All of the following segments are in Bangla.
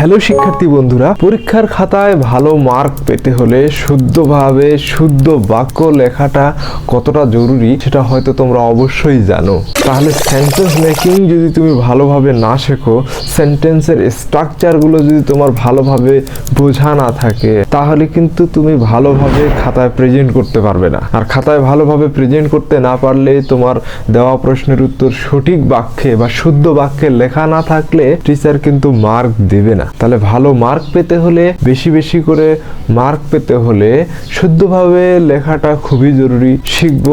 হ্যালো শিক্ষার্থী বন্ধুরা, পরীক্ষার খাতায় ভালো মার্ক পেতে হলে শুদ্ধভাবে শুদ্ধ বাক্য লেখাটা কতটা জরুরি সেটা হয়তো তোমরা অবশ্যই জানো। তাহলে সেন্টেন্স মেকিং যদি তুমি ভালোভাবে না শেখো সেন্টেন্সের স্ট্রাকচারগুলো যদি তোমার ভালোভাবে বোঝা না থাকে, তাহলে কিন্তু তুমি ভালোভাবে খাতায় প্রেজেন্ট করতে পারবে না। আর খাতায় ভালোভাবে প্রেজেন্ট করতে না পারলে তোমার দেওয়া প্রশ্নের উত্তর সঠিক বাক্যে বা শুদ্ধ বাক্যে লেখা না থাকলে টিচার কিন্তু মার্ক দেবে না। তাহলে ভালো মার্ক পেতে হলে, বেশি বেশি করে মার্ক পেতে হলে শুদ্ধভাবে লেখাটা খুবই জরুরি। শিখব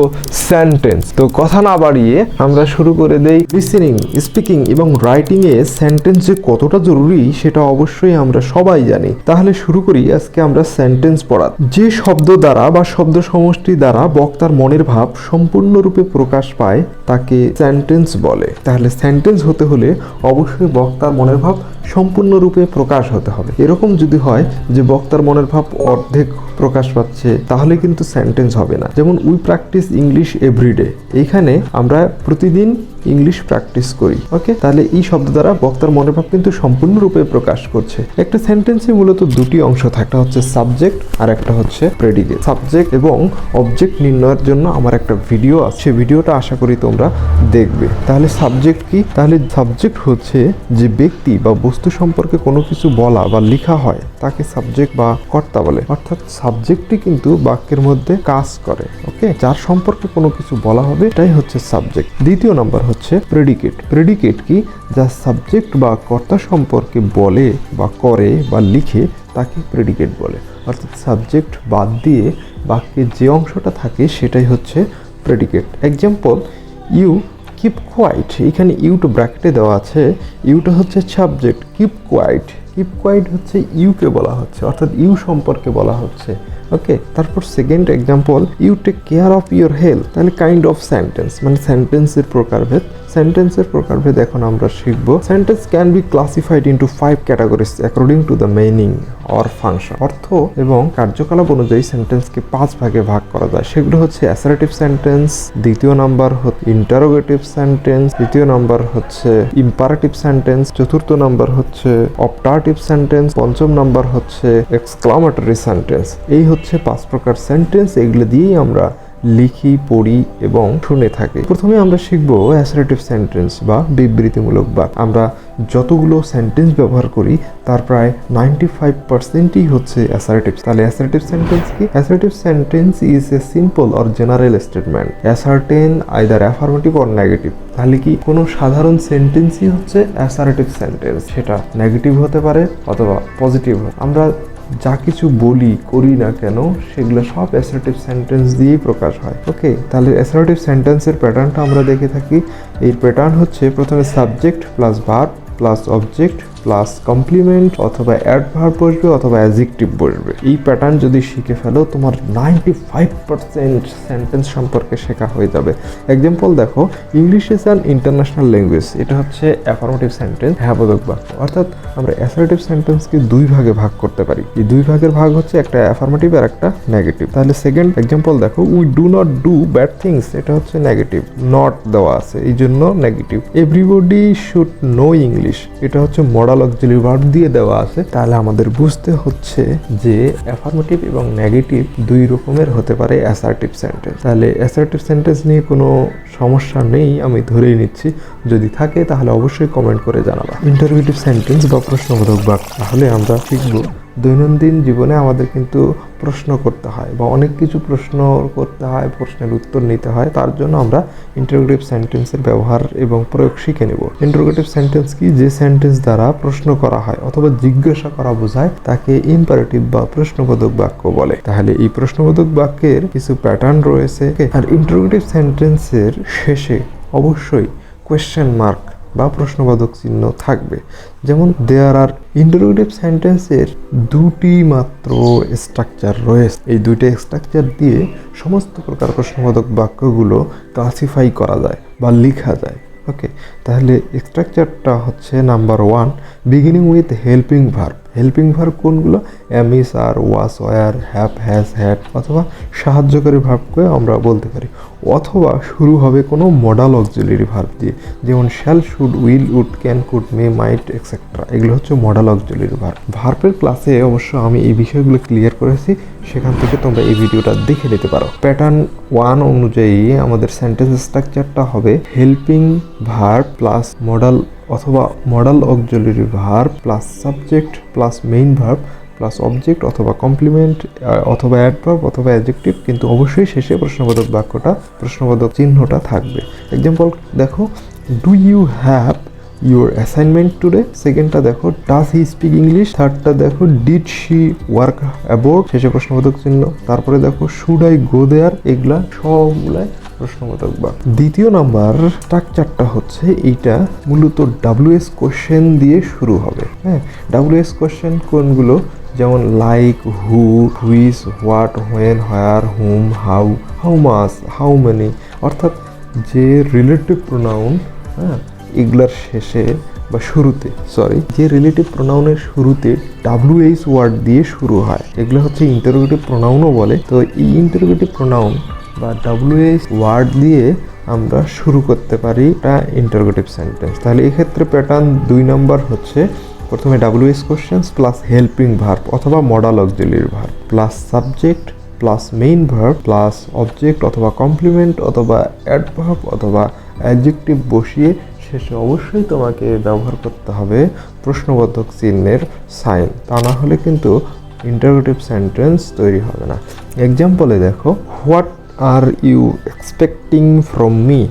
সেন্টেন্স তো কথা না বাড়িয়ে আমরা শুরু করে দেই। লিসেনিং স্পিকিং এবং রাইটিং এ সেন্টেন্স যে কতটা জরুরি সেটা অবশ্যই আমরা সবাই জানি। তাহলে শুরু করি, আজকে আমরা সেন্টেন্স পড়া যে শব্দ দ্বারা বা শব্দ সমষ্টি দ্বারা বক্তার মনের ভাব সম্পূর্ণরূপে প্রকাশ পায়, তাকে সেন্টেন্স বলে। তাহলে সেন্টেন্স হতে হলে অবশ্যই বক্তার মনের ভাব সম্পূর্ণরূপে প্রকাশ হতে হবে। এরকম যদি হয় যে বক্তার মনের ভাব অর্ধেক প্রকাশ পাচ্ছে, তাহলে কিন্তু সেন্টেন্স হবে না। যেমন উই প্র্যাকটিস ইংলিশ এভরিডে এইখানে আমরা প্রতিদিন ইংলিশ প্র্যাকটিস করি ওকে তাহলে এই শব্দ দ্বারা বক্তার মনোভাব কিন্তু সম্পূর্ণরূপে প্রকাশ করছে। একটা সেন্টেন্সে মূলত দুটি অংশ থাকে, একটা হচ্ছে সাবজেক্ট আর একটা হচ্ছে প্রেডিকেট সাবজেক্ট এবং অবজেক্ট নির্ণয়ের জন্য আমার একটা ভিডিও আছে। ভিডিওটা আশা করি তোমরা দেখবে। তাহলে সাবজেক্ট কি? তাহলে সাবজেক্ট হচ্ছে যে ব্যক্তি বা বস্তু সম্পর্কে কোনো কিছু বলা বা লেখা হয়, তাকে সাবজেক্ট বা কর্তা বলে। অর্থাৎ সাবজেক্টই কিন্তু বাক্যের মধ্যে কাজ করে ওকে যার সম্পর্কে কোনো কিছু বলা হবে, এটাই হচ্ছে সাবজেক্ট দ্বিতীয় নাম্বার হচ্ছে প্রেডিকেট প্রেডিকেট কি? যা সাবজেক্ট বা কর্তা সম্পর্কে বলে বা করে বা লিখে তাকে প্রেডিকেট বলে। অর্থাৎ সাবজেক্ট বাদ দিয়ে বাক্যের যে অংশটা থাকে, সেটাই হচ্ছে predicate example you keep quiet এখানে ইউটো ব্র্যাকেটে দেওয়া আছে ইউটা হচ্ছে subject keep quiet keep quiet হচ্ছে ইউকে বলা হচ্ছে, অর্থাৎ ইউ সম্পর্কে বলা হচ্ছে। ওকে, তারপর second example you take care of your health তাহলে কাইন্ড অফ সেন্টেন্স মানে সেন্টেন্সের প্রকারভেদ। সেন্টেন্সের প্রকারভেদ এখন আমরা শিখব। Sentence can be classified into five categories according to the meaning or function অর্থ এবং কার্যকলাপ অনুযায়ী সেন্টেন্সকে পাঁচ ভাগে ভাগ করা যায়। সেগুলো হচ্ছে অ্যাসারেটিভ সেন্টেন্স দ্বিতীয় নাম্বার ইন্টারোগেটিভ সেন্টেন্স তৃতীয় নাম্বার হচ্ছে ইম্পারেটিভ সেন্টেন্স চতুর্থ নাম্বার হচ্ছে অপটারটিভ সেন্টেন্স পঞ্চম নাম্বার হচ্ছে এক্সক্লামেটরি সেন্টেন্স এই হচ্ছে পাঁচ প্রকার সেন্টেন্স এগুলো দিয়েই আমরা লিখি, পড়ি এবং শুনে থাকি। প্রথমে আমরা শিখব অ্যাসারেটিভ সেন্টেন্স বা বিবৃতিমূলক বাক্য। আমরা যতগুলো সেন্টেন্স ব্যবহার করি, তার প্রায় নাইনটি ফাইভ পার্সেন্টই হচ্ছে অ্যাসারেটিভ। তাহলে অ্যাসারেটিভ সেন্টেন্স কি? Assertive sentence is a simple or general statement asserting either affirmative or negative তাহলে কি কোনো সাধারণ সেন্টেন্সই হচ্ছে অ্যাসারেটিভ সেন্টেন্স। সেটা নেগেটিভ হতে পারে অথবা পজিটিভ আমরা যা কিছু বলি, করি না কেন, সেগুলো সব অ্যাসার্টিভ সেন্টেন্স দিয়েই প্রকাশ হয়। ওকে তাহলে অ্যাসার্টিভ সেন্টেন্সের প্যাটার্নটা আমরা দেখে থাকি। এই প্যাটার্ন হচ্ছে, প্রথমে subject plus verb plus object plus complement অথবা অ্যাডভার্ব বসবে অথবা অ্যাজেক্টিভ বসবে। এই প্যাটার্ন যদি শিখে ফেলো, তোমার নাইনটি ফাইভ পার্সেন্ট সেন্টেন্স সম্পর্কে শেখা হয়ে যাবে। এক্সাম্পল দেখো English is an international language এটা হচ্ছে অ্যাফার্মেটিভ সেন্টেন্স হ্যাবোধক বাক্য। অর্থাৎ আমরা অ্যাসারেটিভ সেন্টেন্সকে দুই ভাগে ভাগ করতে পারি। এই দুই ভাগের ভাগ হচ্ছে একটা অ্যাফার্মেটিভ আর একটা নেগেটিভ তাহলে সেকেন্ড এক্সাম্পল দেখো we do not do bad things এটা হচ্ছে নেগেটিভ নট দেওয়া আছে এই জন্য negative everybody should know English এটা হচ্ছে মডাল অক্সিলারি ভার্ব দিয়ে দেওয়া আছে, তাহলে আমাদের বুঝতে হচ্ছে যে অ্যাফার্মেটিভ এবং নেগেটিভ দুই রকমের হতে পারে অ্যাসার্টিভ সেন্টেন্স তাহলে অ্যাসার্টিভ সেন্টেন্স নিয়ে কোনো সমস্যা নেই, আমি ধরেই নিচ্ছি। যদি থাকে, তাহলে অবশ্যই কমেন্ট করে জানাবা। ইন্টারভিউটিভ সেন্টেন্স বা প্রশ্নবোধক বাক্য। তাহলে আমরা শিখব দৈনন্দিন জীবনে আমাদের কিন্তু প্রশ্ন করতে হয় বা অনেক কিছু প্রশ্ন করতে হয়, প্রশ্নের উত্তর নিতে হয়। তার জন্য আমরা ইন্টারোগেটিভ সেন্টেন্সের ব্যবহার এবং প্রয়োগ শিখে নেব। ইন্টারোগেটিভ সেন্টেন্স কি? যে সেন্টেন্স দ্বারা প্রশ্ন করা হয় অথবা জিজ্ঞাসা করা বোঝায়, তাকে ইম্পারেটিভ বা প্রশ্নবোধক বাক্য বলে। তাহলে এই প্রশ্নবোধক বাক্যের কিছু প্যাটার্ন রয়েছে। আর ইন্টারোগেটিভ সেন্টেন্সের শেষে অবশ্যই কোয়েশ্চেন মার্ক বা প্রশ্নবাদক চিহ্ন থাকবে। যেমন দেয়ার আর ইন্টারোগেটিভ সেন্টেন্সের দুটি মাত্র স্ট্রাকচার রয়েছে। এই দুইটা স্ট্রাকচার দিয়ে সমস্ত প্রকার প্রশ্নবাদক বাক্যগুলো ক্লাসিফাই করা যায় বা লেখা যায়। ওকে তাহলে স্ট্রাকচারটা হচ্ছে number one beginning with helping verb helping verb কোনগুলো? Am is R was were have has had অথবা সাহায্যকারী ভার্বকে আমরা বলতে পারি। অথবা শুরু হবে কোনো মডাল অক্সিলারি ভার্ব দিয়ে, যেমন shall should will would can could may might etcetera এগুলো হচ্ছে মডাল অক্সিলারি ভার্ব ভার্বের ক্লাসে অবশ্য আমি এই বিষয়গুলো ক্লিয়ার করেছি, সেখান থেকে তোমরা এই ভিডিওটা দেখে নিতে পারো। প্যাটার্ন ওয়ান অনুযায়ী আমাদের সেন্টেন্স স্ট্রাকচারটা হবে হেল্পিং ভার্ব প্লাস মডাল অথবা modal auxiliary verb plus subject plus main verb plus object অথবা কমপ্লিমেন্ট অথবা অ্যাডভার্ব অথবা অ্যাডজেক্টিভ কিন্তু অবশ্যই শেষে প্রশ্নবোধক বাক্যটা, প্রশ্নবোধক চিহ্নটা থাকবে। এক্সাম্পল দেখো do you have your assignment today সেকেন্ডটা দেখো ডাজ হি স্পিক ইংলিশ থার্ডটা দেখো ডিড শি ওয়ার্ক অ্যাবোর্ড শেষে প্রশ্নবোধক চিহ্ন। তারপরে দেখো শুড আই গো দেয়ার এগুলা সবগুলাই প্রশ্নবোধক বা দ্বিতীয় নাম্বার স্ট্রাকচারটা হচ্ছে এইটা মূলত ডাব্লিউএস কোশ্চেন দিয়ে শুরু হবে। হ্যাঁ ডাব্লিউএস কোশ্চেন কোনগুলো? যেমন like who whose what when where whom how how much how many অর্থাৎ যে রিলেটিভ প্রোনাউন হ্যাঁ এগুলার শেষে বা শুরুতে সরি যে রিলেটিভ প্রোনাউনের শুরুতে ডাব্লিউএইচ ওয়ার্ড দিয়ে শুরু হয়। এগুলো হচ্ছে ইন্টারোগেটিভ প্রোনাউনও বলে। তো এই ইন্টারোগেটিভ প্রোনাউন বা ডাব্লিউএইচ ওয়ার্ড দিয়ে আমরা শুরু করতে পারি এটা ইন্টারোগেটিভ সেন্টেন্স তাহলে এক্ষেত্রে প্যাটার্ন দুই নম্বর হচ্ছে, প্রথমে WH questions plus helping verb অথবা modal auxiliary verb plus subject plus main verb plus object অথবা কমপ্লিমেন্ট অথবা অ্যাডভার্ব অথবা অ্যাডজেক্টিভ বসিয়ে শেষে অবশ্যই তোমাকে ব্যবহার করতে হবে প্রশ্নবোধক চিহ্নের সাইন তা না হলে কিন্তু ইন্টারোগেটিভ সেন্টেন্স তৈরি হবে না। এক্সাম্পলে দেখো what are you expecting from me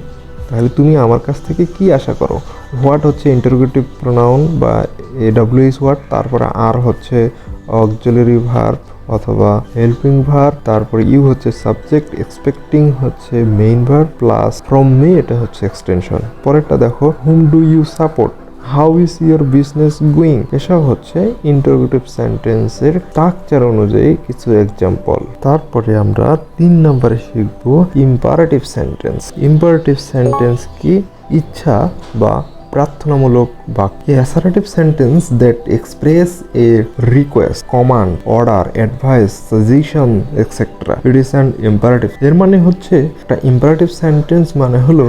তাহলে তুমি আমার কাছ থেকে কি আশা করো? হোয়াট হচ্ছে ইন্টারোগেটিভ প্রোনাউন বা এ ডাব্লিউএস ওয়ার্ড তারপরে আর হচ্ছে অক্সিলারি ভার্ব অথবা হেল্পিং ভার্ব তারপরে ইউ হচ্ছে সাবজেক্ট এক্সপেক্টিং হচ্ছে main verb plus from me এটা হচ্ছে এক্সটেনশন পরেরটা দেখো whom do you support how is your business going এসব হচ্ছে ইন্টারোগেটিভ সেন্টেন্সের স্ট্রাকচার অনুযায়ী কিছু এক্সাম্পল তারপরে আমরা তিন নম্বরে শিখব ইম্পারেটিভ সেন্টেন্স ইম্পারেটিভ সেন্টেন্স কি? ইচ্ছা বা প্রার্থনামূলক বাক্য assertive sentence that express a request command order advice suggestion etcetera it is and imperative এর মানে হচ্ছে একটা ইম্পারেটিভ সেন্টেন্স মানে হলো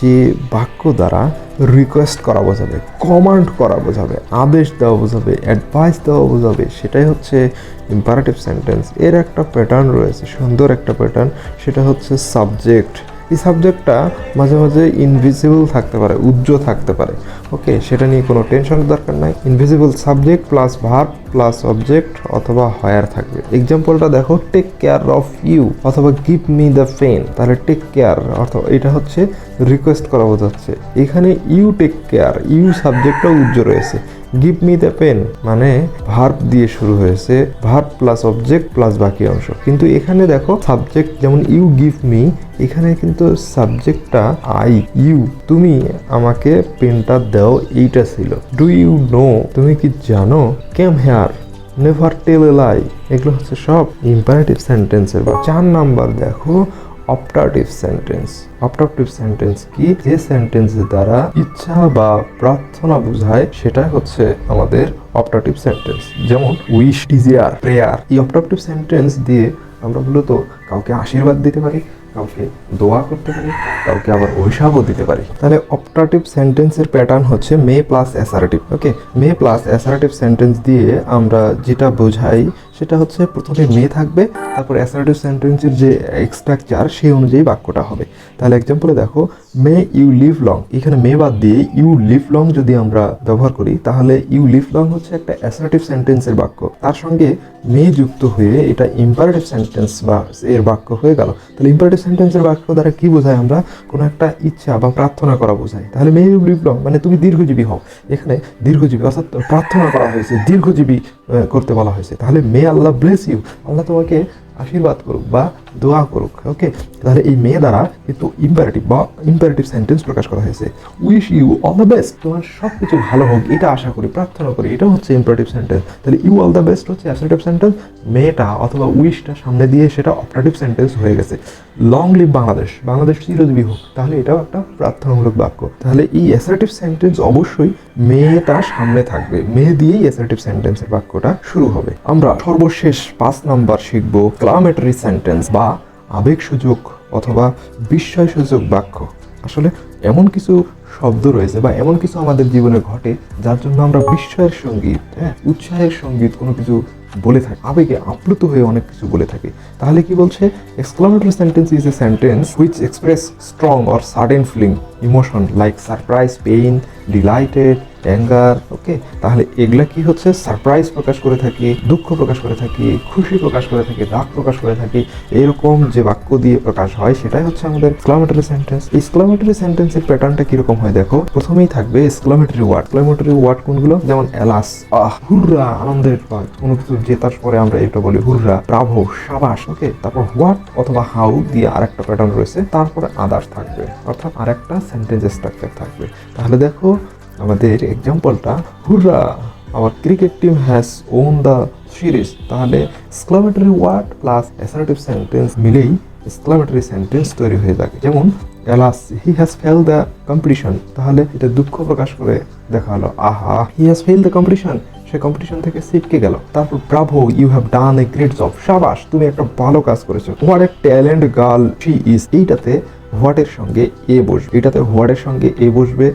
যে বাক্য দ্বারা রিকোয়েস্ট করা বোঝাবে কমান্ড করা বোঝাবে, আদেশ দেওয়া বোঝাবে অ্যাডভাইস দেওয়া বোঝাবে, সেটাই হচ্ছে ইম্পারেটিভ সেন্টেন্স এর একটা প্যাটার্ন রয়েছে, সুন্দর একটা প্যাটার্ন সেটা হচ্ছে সাবজেক্ট এই সাবজেক্টটা মাঝে মাঝে ইনভিজিবল থাকতে পারে উজ্জ্বল থাকতে পারে। ওকে সেটা নিয়ে কোনো টেনশন দরকার নাই। Invisible subject plus verb plus object অথবা হায়ার থাকবে। এক্সাম্পলটা দেখো টেক কেয়ার অফ ইউ অথবা গিভ মি দ্য পেন তাহলে টেক কেয়ার অর্থাৎ এটা হচ্ছে রিকোয়েস্ট করা বোঝাচ্ছে। এখানে ইউ টেক কেয়ার ইউ সাবজেক্টটা উজ্জ্বল রয়েছে। গিভ মি দ্য পেন মানে ভার্ব দিয়ে শুরু হয়েছে ভার্ব প্লাস অবজেক্ট প্লাস বাকি অংশ। কিন্তু এখানে দেখো সাবজেক্ট যেমন ইউ গিভ মি এখানে কিন্তু সাবজেক্টটা আই ইউ তুমি আমাকে পেনটা দাও, এইটা ছিল। ডু ইউ নো তুমি কি জানো? Came here never tell a lie এগুলো হচ্ছে সব ইম্পারেটিভ সেন্টেন্সের চার নাম্বার দেখো অপটাটিভ সেন্টেন্স। অপটাটিভ সেন্টেন্স কি? যে সেন্টেন্স দ্বারা ইচ্ছা বা প্রার্থনা বোঝায় সেটা হচ্ছে আমাদের অপটাটিভ সেন্টেন্স। যেমন, উইশ, ডিজিয়ার, প্রেয়ার। এই অপটাটিভ সেন্টেন্স দিয়ে আমরা মূলত কাউকে আশীর্বাদ দিতে পারি, কাউকে দোয়া করতে পারি, কাউকে আবার অভিশাপও দিতে পারি। তাহলে অপটাটিভ সেন্টেন্সের প্যাটার্ন হচ্ছে may plus assertive okay? May plus assertive sentence দিয়ে আমরা যেটা বোঝাই সেটা হচ্ছে প্রথমে মে থাকবে, তারপর অ্যাসারেটিভ সেন্টেন্সের যে স্ট্রাকচার সেই অনুযায়ী বাক্যটা হবে। তাহলে এক্সাম্পলে দেখো মে ইউ লিভ লং এখানে মে বাদ দিয়ে ইউ লিভ লং যদি আমরা ব্যবহার করি, তাহলে ইউ লিভ লং হচ্ছে একটা অ্যাসারেটিভ সেন্টেন্সের বাক্য। তার সঙ্গে মে যুক্ত হয়ে এটা ইম্পারেটিভ সেন্টেন্স বা এর বাক্য হয়ে গেল। তাহলে ইম্পারেটিভ সেন্টেন্সের বাক্য দ্বারা কি বোঝায় আমরা? কোনো একটা ইচ্ছা বা প্রার্থনা করা বোঝায়। তাহলে মে ইউ লিভ লং মানে তুমি দীর্ঘজীবী হও। এখানে দীর্ঘজীবী অর্থাৎ প্রার্থনা করা হয়েছে, দীর্ঘজীবী করতে বলা হয়েছে। তাহলে মে আল্লাহ ব্লেস ইউ আল্লাহ তোমাকে আশীর্বাদ করুক বা দোয়া করুক ওকে তাহলে এই মেয়ে দ্বারা কিন্তু ইম্পারেটিভ বা ইম্পারেটিভ সেন্টেন্স প্রকাশ করা হয়েছে। Wish you all the best তোমার সব কিছু ভালো হোক, এটা আশা করি, প্রার্থনা করি এটা হচ্ছে ইম্পারেটিভ সেন্টেন্স তাহলে ইউ অল দ্য বেস্ট হচ্ছে অ্যাসার্টিভ সেন্টেন্স মেয়েটা অথবা উইশটা সামনে দিয়ে সেটা অপারেটিভ সেন্টেন্স হয়ে গেছে। Long live Bangladesh. বাংলাদেশ চিরজীবী হোক। তাহলে এটাও একটা প্রার্থনামূলক বাক্য। তাহলে এই অ্যাসার্টিভ সেন্টেন্স অবশ্যই মেয়েটা সামনে থাকবে। মেয়ে দিয়েই অ্যাসার্টিভ সেন্টেন্সের বাক্যটা শুরু হবে। আমরা সর্বশেষ পাঁচ নাম্বার শিখব ক্লামেটারি সেন্টেন্স বা আবেগসূচক অথবা বিস্ময়সূচক বাক্য। আসলে এমন কিছু শব্দ রয়েছে বা এমন কিছু আমাদের জীবনে ঘটে যার জন্য আমরা বিস্ময়ের সংগীত হ্যাঁ উৎসাহের সংগীত কোনো কিছু বলে থাকি, আবেগে আপ্লুত হয়ে অনেক কিছু বলে থাকি। তাহলে কি বলছে? Exclamatory sentence is a sentence which express strong or sudden feeling emotion like surprise pain delighted anger, okay? তাহলে এগুলা কি হচ্ছে? সারপ্রাইজ প্রকাশ করে থাকি, দুঃখ প্রকাশ করে থাকি, খুশি প্রকাশ করে থাকি, রাগ প্রকাশ করে থাকি, এরকম যে বাক্য দিয়ে প্রকাশ হয়, সেটাই হচ্ছে আমাদের এক্সক্লামেটরি সেন্টেন্স এক্সক্লামেটরি সেন্টেন্সের প্যাটার্নটা কীরকম হয় দেখো? প্রথমেই থাকবে এক্সক্লামেটরি ওয়ার্ড এক্সক্লামেটরি ওয়ার্ড কোনগুলো? যেমন এলাস, আহ, হুররা, আনন্দের কোনো কিছু জেতার পরে আমরা এটা বলি হুররা ব্রাভো সাবাস, ওকে? তারপর হোয়াট অথবা হাউ দিয়ে আরেকটা প্যাটার্ন রয়েছে, তারপরে আদার্স থাকবে, অর্থাৎ আরেকটা সেন্টেন্স স্ট্রাকচার থাকবে। তাহলে দেখো আমাদের এক্সাম্পলটা hurrah! Our cricket team has won the series তাহলে exclamatory word plus assertive sentence মিলেই এক্সক্লামেটরি সেন্টেন্স তৈরি হয়ে থাকে যেমন alas he has fail the competition তাহলে এটা দুঃখ প্রকাশ করে দেখা হলো আহা he has fail the competition say competition থেকে ছিটকে গেল। তারপর, bravo you have done a great job সাবাস, তুমি একটা ভালো কাজ করেছ। What a talent girl she is এইটাতে হোয়াটের সঙ্গে এ বসবে। এটাতে হোয়াটের সঙ্গে এ বসবে।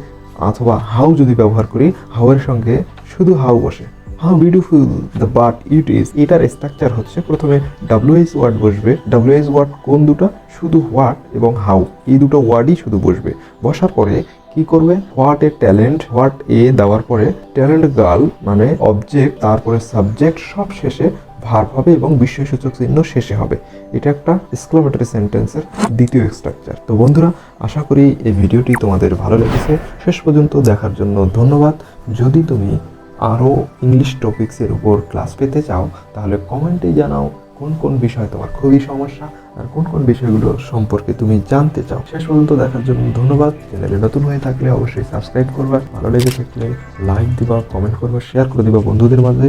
অথবা হাউ যদি ব্যবহার করি হাউ এর সঙ্গে শুধু হাউ বসে। How beautiful the but it is এটার স্ট্রাকচার হচ্ছে প্রথমে ডাব্লিউএস ওয়ার্ড বসবে। ডাব্লিউএস ওয়ার্ড কোন দুটো? শুধু হোয়াট এবং হাউ এই দুটো ওয়ার্ডই শুধু বসবে। বসার পরে কি করবে? What a talent what a দেওয়ার পরে ট্যালেন্ট গার্ল মানে অবজেক্ট তারপরে সাবজেক্ট সব শেষে ভার্ব হবে এবং বিস্ময়সূচক চিহ্ন শেষে হবে। এটা একটা এক্সক্লামেটরি সেন্টেন্সের দ্বিতীয় স্ট্রাকচার তো বন্ধুরা, আশা করি এই ভিডিওটি তোমাদের ভালো লেগেছে। শেষ পর্যন্ত দেখার জন্য ধন্যবাদ। যদি তুমি আরও ইংলিশ টপিক্সের উপর ক্লাস পেতে চাও, তাহলে কমেন্টে জানাও কোন কোন বিষয় তোমার খুবই সমস্যা আর কোন কোন বিষয়গুলো সম্পর্কে তুমি জানতে চাও। শেষ পর্যন্ত দেখার জন্য ধন্যবাদ। চ্যানেলে নতুন হয়ে থাকলে অবশ্যই সাবস্ক্রাইব করবা। ভালো লেগে থাকলে লাইক দিবা কমেন্ট করবা শেয়ার করে দিবা বন্ধুদের মাঝে।